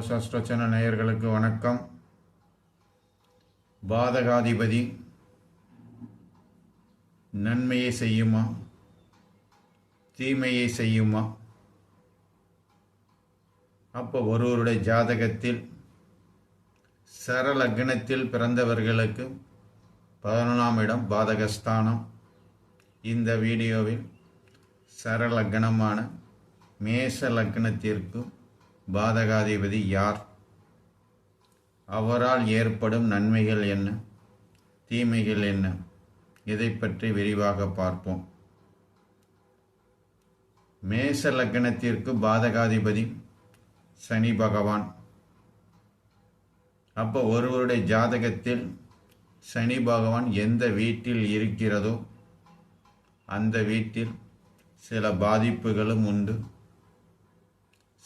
சிவசாஸ்திர channel நேயர்களுக்கு வணக்கம். பாதகாதிபதி நன்மையை செய்யுமா? தீமையை செய்யுமா? அப்போ ஒருவருடைய ஜாதகத்தில் சரலக்னத்தில் பிறந்தவர்களுக்கு பதினொன்றாம் இடம் பாதகஸ்தானம். இந்த வீடியோவில் சரலக்னமான மேச லக்னத்திற்கு பாதகாதிபதி யார்? அவரால் ஏற்படும் நன்மைகள் என்ன? தீமைகள் என்ன? இதை பற்றி விரிவாக பார்ப்போம். மேச லக்னத்திற்கு பாதகாதிபதி சனி பகவான். அப்போ ஒருவருடைய ஜாதகத்தில் சனி பகவான் எந்த வீட்டில் இருக்கிறதோ அந்த வீட்டில் சில பாதிப்புகளும் உண்டு.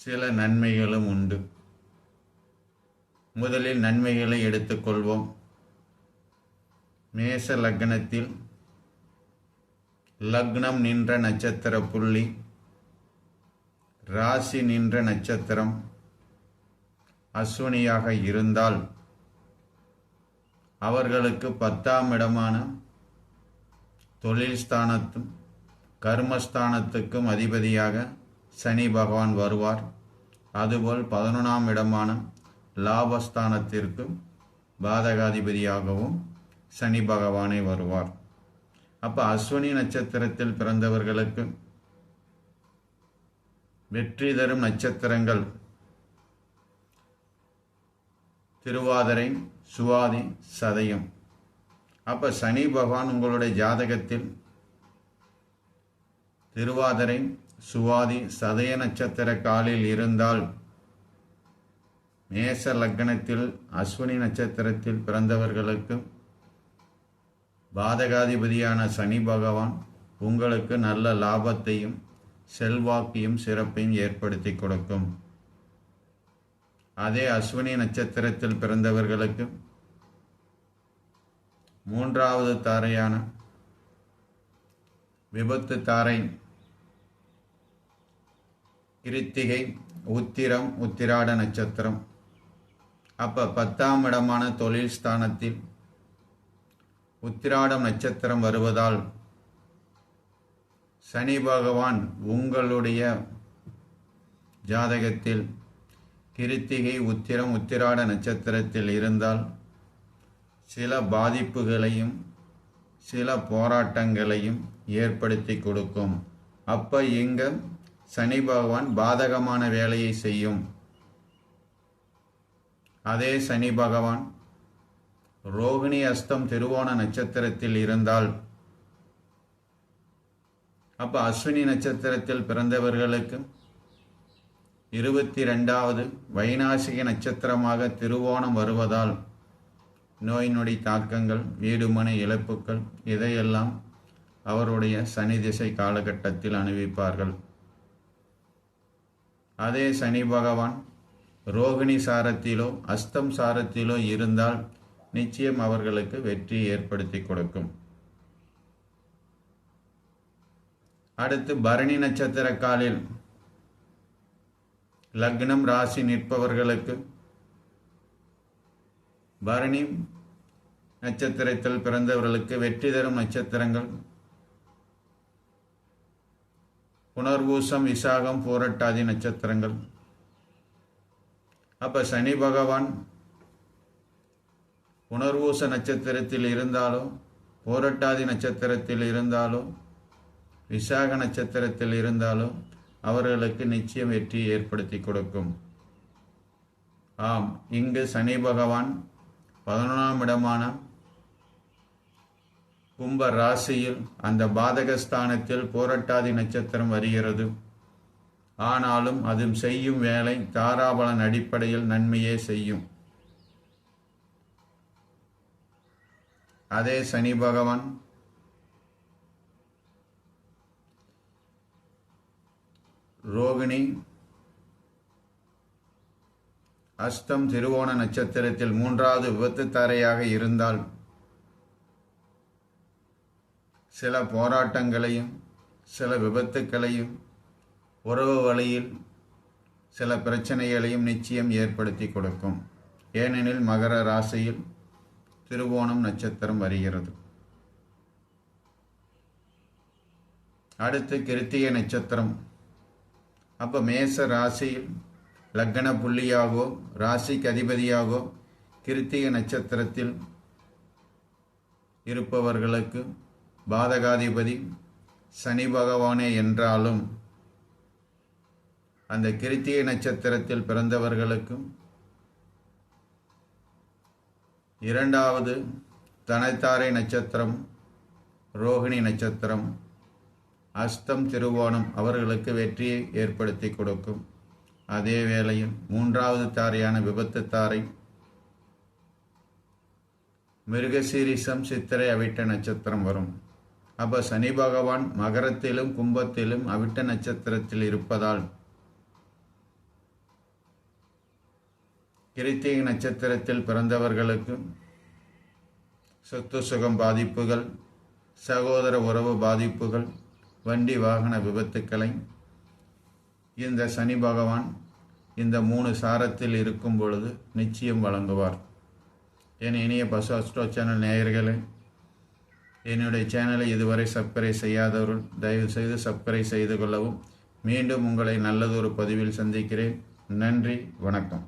சில நன்மைகளும் உண்டு. முதலில் நன்மைகளை எடுத்துக்கொள்வோம். மேச லக்னத்தில் லக்னம் நின்ற நட்சத்திர புள்ளி ராசி நின்ற நட்சத்திரம் அஸ்வினியாக இருந்தால் அவர்களுக்கு பத்தாம் இடமான தொழில் ஸ்தானத்தும் கர்மஸ்தானத்துக்கும் அதிபதியாக சனி பகவான் வருவார். அதுபோல் பதினொன்றாம் இடமான லாபஸ்தானத்திற்கு பாதகாதிபதியாகவும் சனி பகவானே வருவார். அப்போ அஸ்வினி நட்சத்திரத்தில் பிறந்தவர்களுக்கு வெற்றி தரும் நட்சத்திரங்கள் திருவாதிரை சுவாதி சதயம். அப்போ சனி பகவான் உங்களுடைய ஜாதகத்தில் திருவாதிரை சுவாதி சதய நட்சத்திர காலில் இருந்தால் மேச லக்னத்தில் அஸ்வினி நட்சத்திரத்தில் பிறந்தவர்களுக்கு பாதகாதிபதியான சனி பகவான் உங்களுக்கு நல்ல லாபத்தையும் செல்வாக்கையும் சிறப்பையும் ஏற்படுத்தி கொடுக்கும். அதே அஸ்வினி நட்சத்திரத்தில் பிறந்தவர்களுக்கு மூன்றாவது தாரையான விபத்து தாரை கிருத்திகை உத்திரம் உத்திராட நட்சத்திரம். அப்போ பத்தாம் இடமான தொழில் ஸ்தானத்தில் உத்திராடம் நட்சத்திரம் வருவதால் சனி பகவான் உங்களுடைய ஜாதகத்தில் கிருத்திகை உத்திரம் உத்திராட நட்சத்திரத்தில் இருந்தால் சில பாதிப்புகளையும் சில போராட்டங்களையும் ஏற்படுத்தி கொடுக்கும். அப்போ இங்கே சனி பகவான் பாதகமான வேலையை செய்யும். அதே சனி பகவான் ரோகிணி அஸ்தம் திருவோண நட்சத்திரத்தில் இருந்தால் அப்போ அஸ்வினி நட்சத்திரத்தில் பிறந்தவர்களுக்கு இருபத்தி ரெண்டாவது வைநாசிக நட்சத்திரமாக திருவோணம் வருவதால் நோய் நொடி தாக்கங்கள் வீடுமனை இழப்புக்கள் இதையெல்லாம் அவருடைய சனி திசை காலகட்டத்தில் அனுபவிப்பார்கள். அதே சனி பகவான் ரோகிணி சாரத்திலோ அஸ்தம் சாரத்திலோ இருந்தால் நிச்சயம் அவர்களுக்கு வெற்றி ஏற்படுத்தி கொடுக்கும். அடுத்து பரணி நட்சத்திர காலில் லக்னம் ராசி நிற்பவர்களுக்கு பரணி நட்சத்திரத்தில் பிறந்தவர்களுக்கு வெற்றி தரும் நட்சத்திரங்கள். புனர்வூசம் விசாகம் போரட்டாதி நட்சத்திரங்கள். அப்ப சனி பகவான் புனர்வூச நட்சத்திரத்தில் இருந்தாலோ போரட்டாதி நட்சத்திரத்தில் இருந்தாலோ விசாக நட்சத்திரத்தில் இருந்தாலோ அவர்களுக்கு நிச்சயம் வெற்றி ஏற்படுத்தி கொடுக்கும். ஆம் இங்கு சனி பகவான் பதினொன்றாம் இடமான கும்ப ராசியில் அந்த பாதகஸ்தானத்தில் போரட்டாதி நட்சத்திரம் வருகிறது. ஆனாலும் அது செய்யும் வேலை தாராபலன் அடிப்படையில் நன்மையே செய்யும். அதே சனி பகவான். ரோகிணி. அஸ்தம் திருவோண நட்சத்திரத்தில் மூன்றாவது விபத்து தாரையாக இருந்தால் சில போராட்டங்களையும் சில விபத்துக்களையும் உறவு வழியில் சில பிரச்சனைகளையும் நிச்சயம் ஏற்படுத்தி கொடுக்கும். ஏனெனில் மகர ராசியில் திருவோணம் நட்சத்திரம் வருகிறது. அடுத்து கிருத்திகை நட்சத்திரம். அப்போ மேச ராசியில் லக்ன புள்ளியாகவோ ராசிக்கு அதிபதியாகோ கிருத்திகை நட்சத்திரத்தில் இருப்பவர்களுக்கு பாதகாதிபதி சனி பகவானே என்றாலும் அந்த கிருத்திகை நட்சத்திரத்தில் பிறந்தவர்களுக்கும் இரண்டாவது தனத்தாரை நட்சத்திரம் ரோகிணி நட்சத்திரம் அஸ்தம் திருவோணம் அவர்களுக்கு வெற்றியை ஏற்படுத்தி கொடுக்கும். அதே வேளையில் மூன்றாவது தாரையான விபத்து தாரை மிருகசீரிசம் சித்திரை அவிட்ட நட்சத்திரம் வரும். அப்ப சனி பகவான் மகரத்திலும் கும்பத்திலும் அவிட்ட நட்சத்திரத்தில் இருப்பதால் கிருத்திகை நட்சத்திரத்தில் பிறந்தவர்களுக்கு சொத்து சுகம் பாதிப்புகள் சகோதர உறவு பாதிப்புகள் வண்டி வாகன விபத்துக்களை இந்த சனி பகவான் இந்த மூணு சாரத்தில் இருக்கும் பொழுது நிச்சயம் வழங்குவார். என் இனிய பசு அஸ்ட்ரோ சேனல் நேயர்களே என்னுடைய சேனலை இதுவரை சப்ஸ்கிரைப் செய்யாதவர்கள் தயவுசெய்து சப்ஸ்கிரைப் செய்து கொள்ளவும். மீண்டும் உங்களை நல்லதொரு பதிவில் சந்திக்கிறேன். நன்றி வணக்கம்.